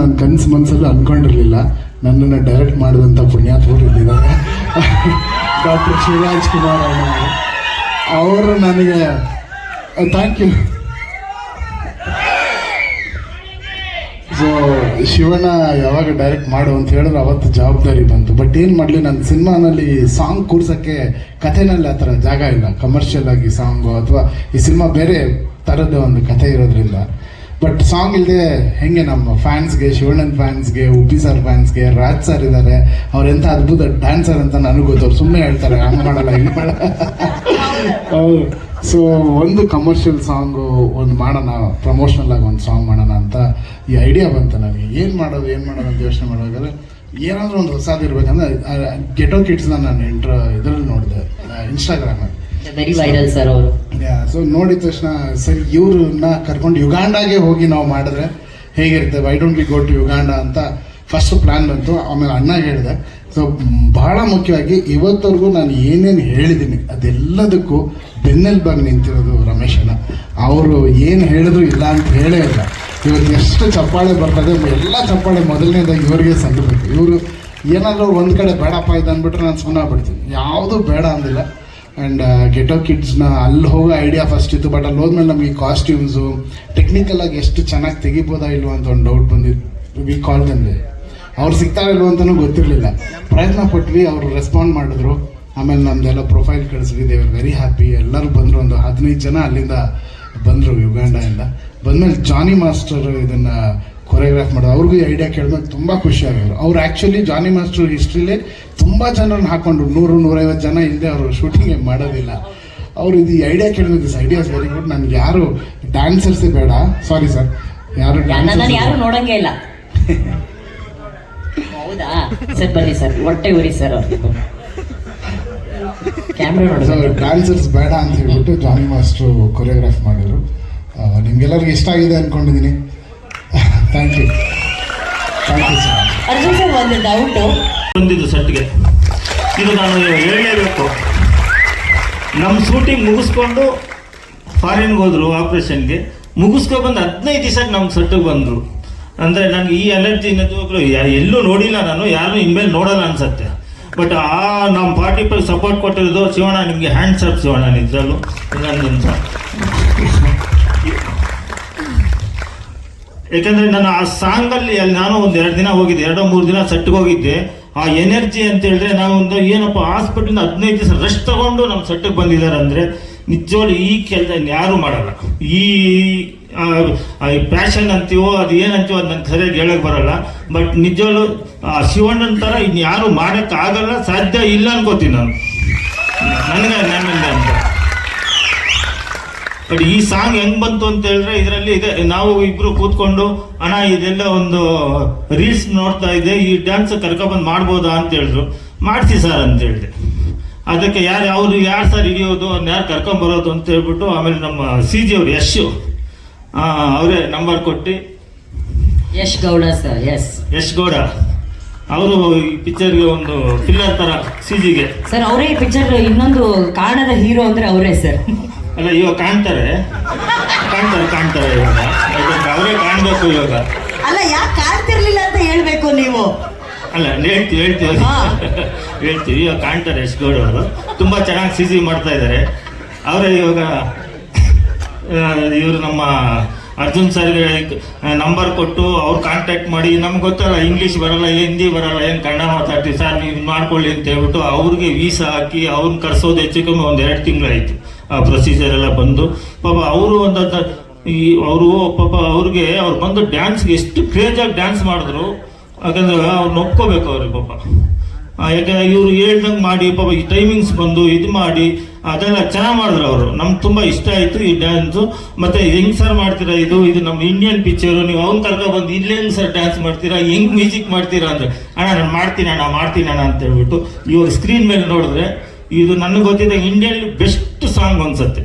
ನನ್ನ ಕನಸು ಮನಸ್ಸಲ್ಲೂ ಅನ್ಕೊಂಡಿರಲಿಲ್ಲ. ನನ್ನನ್ನು ಡೈರೆಕ್ಟ್ ಮಾಡಿದಂಥ ಪುಣ್ಯಾತ್ಮರು ಇದ್ದಾರೆ ಡಾಕ್ಟರ್ ಶಿವರಾಜ್ ಕುಮಾರ್ ಅವರು. ಅವರು ನನಗೆ ಥ್ಯಾಂಕ್ ಯು ಸೊ ಶಿವಣ್ಣ ಯಾವಾಗ ಡೈರೆಕ್ಟ್ ಮಾಡು ಅಂತ ಹೇಳಿದ್ರೆ ಅವತ್ತು ಜವಾಬ್ದಾರಿ ಬಂತು. ಬಟ್ ಏನು ಮಾಡಲಿ ನನ್ನ ಸಿನಿಮಾನಲ್ಲಿ ಸಾಂಗ್ ಕೂರ್ಸೋಕ್ಕೆ ಕಥೆನಲ್ಲಿ ಆ ಥರ ಜಾಗ ಇಲ್ಲ. ಕಮರ್ಷಿಯಲ್ ಆಗಿ ಸಾಂಗು ಅಥವಾ ಈ ಸಿನಿಮಾ ಬೇರೆ ಥರದ ಒಂದು ಕಥೆ ಇರೋದ್ರಿಂದ. ಬಟ್ ಸಾಂಗ್ ಇಲ್ಲದೆ ಹೆಂಗೆ ನಮ್ಮ ಫ್ಯಾನ್ಸ್ಗೆ ಶಿವಣ್ಣನ ಫ್ಯಾನ್ಸ್ಗೆ ಉಪ್ಪಿ ಸರ್ ಫ್ಯಾನ್ಸ್ಗೆ ರಾಜ್ ಸರ್ ಇದ್ದಾರೆ ಅವ್ರು ಎಂಥ ಅದ್ಭುತ ಡ್ಯಾನ್ಸರ್ ಅಂತ ನನಗೆ ಗೊತ್ತು. ಅವ್ರು ಸುಮ್ಮನೆ ಹೇಳ್ತಾರೆ, ಹಂಗೆ ಮಾಡಲ್ಲ, ಹಿಂಗೆ ಮಾಡಲ್ಲ ಹೌದು. ಸೊ ಒಂದು ಕಮರ್ಷಿಯಲ್ ಸಾಂಗು ಒಂದು ಮಾಡೋಣ ಪ್ರಮೋಷನಲ್ ಆಗಿ ಒಂದು ಸಾಂಗ್ ಮಾಡೋಣ ಅಂತ ಈ ಐಡಿಯಾ ಬಂತು ನನಗೆ. ಏನು ಮಾಡೋದು ಏನು ಮಾಡೋದು ಅಂತ ಯೋಚನೆ ಮಾಡುವಾಗಲೇ ಏನಾದರೂ ಒಂದು ಹೊಸದಿರ್ಬೇಕಂದ್ರೆ ಗೆಟೋ ಕಿಟ್ಸ್ನ ನಾನು ಇಂಟ್ರ ಇದರಲ್ಲಿ ನೋಡಿದೆ ಇನ್ಸ್ಟಾಗ್ರಾಮಲ್ಲಿ ಸರ್ ಅವರು. ಸೊ ನೋಡಿದ ತಕ್ಷಣ, ಸರಿ, ಇವ್ರನ್ನ ಕರ್ಕೊಂಡು ಯುಗಾಂಡಾಗೆ ಹೋಗಿ ನಾವು ಮಾಡಿದ್ರೆ ಹೇಗಿರುತ್ತೆ? Why don't be go to Uganda ಅಂತ ಫಸ್ಟ್ ಪ್ಲಾನ್ ಬಂತು. ಆಮೇಲೆ ಅಣ್ಣ ಹೇಳಿದೆ. ಸೊ ಬಹಳ ಮುಖ್ಯವಾಗಿ ಇವತ್ತವರೆಗೂ ನಾನು ಏನೇನು ಹೇಳಿದ್ದೀನಿ, ಅದೆಲ್ಲದಕ್ಕೂ ಬೆನ್ನೆಲುಬಾಗಿ ನಿಂತಿರೋದು ರಮೇಶ್ ಅಣ್ಣ. ಅವರು ಏನು ಹೇಳಿದ್ರು ಇಲ್ಲ ಅಂತ ಹೇಳೇ ಇಲ್ಲ. ಇವತ್ತು ಎಷ್ಟು ಚಪ್ಪಾಳೆ ಬರ್ತದೆ, ಎಲ್ಲ ಚಪ್ಪಾಳೆ ಮೊದಲನೇದಾಗಿ ಇವರಿಗೆ ಸಂದರ್ಭ ಇವರು ಏನಾದರೂ ಒಂದು ಕಡೆ ಬೇಡಪ್ಪ ಇದು ಅಂದ್ಬಿಟ್ರೆ ನಾನು ಸುಮ್ಮನೆ ಬಿಡ್ತೀನಿ ಯಾವುದೂ ಬೇಡ ಅಂದಿಲ್ಲ. ಆ್ಯಂಡ್ ಗೆಟೋ ಕಿಡ್ಸ್ನ ಅಲ್ಲಿ ಹೋಗೋ ಐಡಿಯಾ ಫಸ್ಟ್ ಇತ್ತು ಬಟ್ ಅಲ್ಲಿ ಹೋದ್ಮೇಲೆ ನಮಗೆ ಕಾಸ್ಟ್ಯೂಮ್ಸು ಟೆಕ್ನಿಕಲಾಗಿ ಎಷ್ಟು ಚೆನ್ನಾಗಿ ತೆಗಿಬೋದಾ ಇಲ್ವ ಅಂತ ಒಂದು ಡೌಟ್ ಬಂದಿತ್ತು. ವಿ ಕಾಲ್ ಬಂದೆ ಅವ್ರು ಸಿಗ್ತಾರೋ ಇಲ್ವೋ ಅಂತಲೂ ಗೊತ್ತಿರಲಿಲ್ಲ. ಪ್ರಯತ್ನ ಪಟ್ವಿ, ಅವರು ರೆಸ್ಪಾಂಡ್ ಮಾಡಿದ್ರು. ಆಮೇಲೆ ನಮ್ದೆಲ್ಲ ಪ್ರೊಫೈಲ್ ಕಳಿಸಿದ್ವಿ. ದೇವರ್ ವೆರಿ ಹ್ಯಾಪಿ ಎಲ್ಲರೂ ಬಂದರು. ಒಂದು ಹದಿನೈದು ಜನ ಅಲ್ಲಿಂದ ಬಂದರು ಯುಗಾಂಡದಿಂದ ಬಂದಮೇಲೆ ಜಾನಿ ಮಾಸ್ಟರ್ ಇದನ್ನು ಕೊರಿಯೋಗ್ರಾಫ್ ಮಾಡೋದು. ಅವ್ರಿಗೂ ಐಡಿಯಾ ಕೇಳಿದ್ರೆ ತುಂಬ ಖುಷಿ ಆಗೋರು ಅವ್ರು ಆ್ಯಕ್ಚುಲಿ ಜಾನಿ ಮಾಸ್ಟರ್ ಹಿಸ್ಟ್ರಿಲೇ ತುಂಬ ಜನರನ್ನ ಹಾಕ್ಕೊಂಡ್ರು ನೂರು ನೂರೈವತ್ತು ಜನ ಇಲ್ಲದೆ ಅವರು ಶೂಟಿಂಗ್ ಮಾಡೋದಿಲ್ಲ. ಅವ್ರು ಇದು ಐಡಿಯಾ ಕೇಳಿದ್ರು ದಿಸ್ ಐಡಿಯಾಸ್ ವೆರಿ ಗುಡ್ ನನಗೆ ಯಾರು ಡ್ಯಾನ್ಸರ್ಸೇ ಬೇಡ. ಸಾರಿ ಸರ್ ಯಾರು ನನ್ನನ್ನು ಯಾರು ನೋಡಂಗೇ ಇಲ್ಲ. ಹೌದಾ? ಸರ್ ಬನ್ನಿ ಸರ್ ಹೊಟ್ಟೆ ಉರಿ ಸರ್ ಕ್ಯಾಮ್ರಾ ನೋಡಿ ಡ್ಯಾನ್ಸರ್ಸ್ ಬೇಡ ಅಂತ ಹೇಳ್ಬಿಟ್ಟು ಜಾನಿ ಮಾಸ್ಟ್ರು ಕೊರಿಯೋಗ್ರಾಫ್ ಮಾಡಿದ್ರು. ನಿಮ್ಗೆಲ್ಲರಿಗೂ ಇಷ್ಟ ಆಗಿದೆ ಅಂದ್ಕೊಂಡಿದ್ದೀನಿ thank you thank you sir Arjun sir ಒಂದು ಡೌಟು ಬಂದಿದ್ದು ಸೆಟ್ಗೆ. ಇದು ನಾನು ಹೇಳಲೇಬೇಕು. ನಮ್ಮ ಶೂಟಿಂಗ್ ಮುಗಿಸ್ಕೊಂಡು ಫಾರಿನ್ಗೆ ಹೋದರು ಆಪ್ರೇಷನ್ಗೆ ಮುಗಿಸ್ಕೊ ಬಂದು ಹದಿನೈದು ದಿವಸ ನಮ್ಮ ಸೆಟ್ಟಿಗೆ ಬಂದರು. ಅಂದರೆ ನನಗೆ ಈ ಅಲರ್ಜಿ ನಿಜವಾಗ್ಲೂ ಎಲ್ಲೂ ನೋಡಿಲ್ಲ ನಾನು. ಯಾರು ಇನ್ಮೇಲೆ ನೋಡಲ್ಲ ಅನ್ಸತ್ತೆ. ಬಟ್ ಆ ನಮ್ಮ ಪಾರ್ಟಿ ಪೈ ಸಪೋರ್ಟ್ ಕೊಟ್ಟಿರೋದು ಶಿವಣ್ಣ. ನಿಮಗೆ ಹ್ಯಾಂಡ್ಸ್ ಅಪ್ ಶಿವಣ್ಣ ನಿಜಲ್ಲೂ. ಇನ್ನೊಂದು ಯಾಕಂದ್ರೆ ನಾನು ಆ ಸಾಂಗಲ್ಲಿ ಅಲ್ಲಿ ನಾನು ಒಂದು ಎರಡು ದಿನ ಹೋಗಿದ್ದೆ, ಎರಡೋ ಮೂರು ದಿನ ಸೆಟ್ಗೆ ಹೋಗಿದ್ದೆ ಆ ಎನರ್ಜಿ ಅಂತ ಹೇಳಿದ್ರೆ ನಾವು ಒಂದು ಏನಪ್ಪ ಹಾಸ್ಪಿಟ್ಲಿಂದ ಹದಿನೈದು ದಿವಸ ರೆಸ್ಟ್ ತಗೊಂಡು ನಮ್ಮ ಸೆಟ್ಟಿಗೆ ಬಂದಿದ್ದಾರೆ ಅಂದರೆ ನಿಜವಾಗ್ಲೂ ಈ ಕೆಲಸ ಯಾರು ಮಾಡಲ್ಲ. ಈ ಪ್ಯಾಷನ್ ಅಂತೀವೋ, ಅದು ಏನಂತೀವೋ ಅದು ನಂಗೆ ಸರಿಯಾಗಿ ಹೇಳಕ್ಕೆ ಬರಲ್ಲ. ಬಟ್ ನಿಜವಾಗ್ಲೂ, ಆ, ಶಿವಣ್ಣನ ಥರ ಇನ್ನು ಯಾರು ಮಾಡೋಕ್ಕಾಗಲ್ಲ, ಸಾಧ್ಯ ಇಲ್ಲ ಅನ್ಕೋತೀನಿ ನಾನು. ನನಗೆ ನನ್ನಿಂದ ಅಂತ. ಬಟ್ ಈ ಸಾಂಗ್ ಹೆಂಗ್ ಬಂತು ಅಂತ ಹೇಳಿದ್ರೆ ಇದರಲ್ಲಿ ಇದೆ ನಾವು ಇಬ್ರು ಕೂತ್ಕೊಂಡು ಅಣ್ಣ ಇದೆಲ್ಲ ಒಂದು ರೀಲ್ಸ್ ನೋಡ್ತಾ ಇದೆ ಈ ಡ್ಯಾನ್ಸ್ ಕರ್ಕೊಬಂದು ಮಾಡ್ಬೋದಾ? ಅಂತ ಹೇಳಿದ್ರು. ಮಾಡ್ಸಿ ಸರ್ ಅಂತ ಹೇಳಿದೆ. ಅದಕ್ಕೆ ಯಾರು ಅವ್ರು ಯಾರು ಸರ್ ಹಿಡಿಯೋದು ಅವ್ರನ್ನ ಯಾರು ಕರ್ಕೊಂಬರೋದು ಅಂತ ಹೇಳ್ಬಿಟ್ಟು ಆಮೇಲೆ ನಮ್ಮ ಸಿ ಜಿ ಅವ್ರು ಯಶ್ ಅವರೇ ನಂಬರ್ ಕೊಟ್ಟು ಯಶ್ ಗೌಡ ಸರ್ ಎಸ್ ಯಶ್ ಗೌಡ ಅವರು ಈ ಪಿಕ್ಚರ್ಗೆ ಒಂದು ಪಿಲ್ಲರ್ ತರ ಸಿ ಜಿಗೆ ಸರ್ ಅವರೇ ಪಿಕ್ಚರ್ ಇನ್ನೊಂದು ಕಾರಣದ ಹೀರೋ ಅಂದ್ರೆ ಅವರೇ ಸರ್ ಅಲ್ಲ ಇವಾಗ ಕಾಣ್ತಾರೆ. ಕಾಣ್ತಾರೆ ಕಾಣ್ತಾರೆ ಇವಾಗ. ಯಾಕಂದ್ರೆ ಅವರೇ ಕಾಣಬೇಕು ಇವಾಗ. ಅಲ್ಲ ಯಾಕೆ ಕಾಣ್ತಿರ್ಲಿಲ್ಲ ಅಂತ ಹೇಳ್ಬೇಕು ನೀವು? ಅಲ್ಲ ಹೇಳ್ತೀವಿ ಹೇಳ್ತೀವಿ. ಹೇಳ್ತೀವಿ ಇವಾಗ ಕಾಣ್ತಾರೆ ಯಶ್ ಗೌಡ ಅವರು. ತುಂಬ ಚೆನ್ನಾಗಿ ಸಿ ಸಿ ಮಾಡ್ತಾ ಇದ್ದಾರೆ ಅವರೇ ಇವಾಗ ಇವರು ನಮ್ಮ ಅರ್ಜುನ್ ಸರ್ಗೆ ನಂಬರ್ ಕೊಟ್ಟು ಅವ್ರು ಕಾಂಟ್ಯಾಕ್ಟ್ ಮಾಡಿ ನಮ್ಗೆ ಗೊತ್ತಲ್ಲ ಇಂಗ್ಲೀಷ್ ಬರಲ್ಲ ಹಿಂದಿ ಬರಲ್ಲ ಏನು ಕನ್ನಡ ಮಾತಾಡ್ತೀವಿ ಸರ್ ನೀವು ಮಾಡ್ಕೊಳ್ಳಿ ಅಂತ ಹೇಳ್ಬಿಟ್ಟು ಅವ್ರಿಗೆ ವೀಸಾ ಹಾಕಿ ಅವ್ರನ್ನ ಕರ್ಸೋದು ಹೆಚ್ಚು ಕಮ್ಮಿ ಒಂದು ಎರಡು ತಿಂಗಳಾಯಿತು. ಪ್ರೊಸೀಜರ್ ಎಲ್ಲ ಬಂದು, ಪಾಪ ಅವರು ಒಂದು ಈ ಅವರು, ಪಾಪ ಅವ್ರಿಗೆ ಅವ್ರು ಬಂದು ಡ್ಯಾನ್ಸ್ಗೆ ಎಷ್ಟು ಕ್ರೇಜಾಗಿ ಡ್ಯಾನ್ಸ್ ಮಾಡಿದ್ರು, ಯಾಕಂದ್ರೆ ಅವ್ರನ್ನ ಒಪ್ಕೋಬೇಕು ಅವ್ರಿಗೆ ಪಾಪ. ಯಾಕಂದ್ರೆ ಯಾಕೆ ಇವರು ಹೇಳ್ದಂಗೆ ಮಾಡಿ, ಪಾಪ ಈ ಟೈಮಿಂಗ್ಸ್ ಬಂದು ಇದು ಮಾಡಿ, ಅದೆಲ್ಲ ಚೆನ್ನಾಗಿ ಮಾಡಿದ್ರು ಅವರು. ನಮ್ಗೆ ತುಂಬ ಇಷ್ಟ ಆಯಿತು ಈ ಡ್ಯಾನ್ಸು ಮತ್ತು ಹೆಂಗ್ ಸರ್ ಮಾಡ್ತೀರಾ ಇದು? ಇದು ನಮ್ಮ ಇಂಡಿಯನ್ ಪಿಕ್ಚರು ನೀವು ಅವ್ನು ಕರ್ಕೊಬಂದು ಇಲ್ಲಿ ಹೆಂಗೆ ಸರ್ ಡ್ಯಾನ್ಸ್ ಮಾಡ್ತೀರಾ? ಹೆಂಗ್ ಮ್ಯೂಸಿಕ್ ಮಾಡ್ತೀರಾ ಅಂದರೆ, ಅಣ್ಣ, ನಾನು ಮಾಡ್ತೀನಿ ಅಣ್ಣ ಮಾಡ್ತೀನಿ ಅಣ್ಣ ಅಂತ ಹೇಳ್ಬಿಟ್ಟು ಇವಾಗ ಸ್ಕ್ರೀನ್ ಮೇಲೆ ನೋಡಿದ್ರೆ, ಇದು ನನಗೆ ಗೊತ್ತಿದ್ದ ಇಂಡಿಯನ್ ಬೆಸ್ಟ್ ಸಾಂಗ್ ಅನ್ಸುತ್ತೆ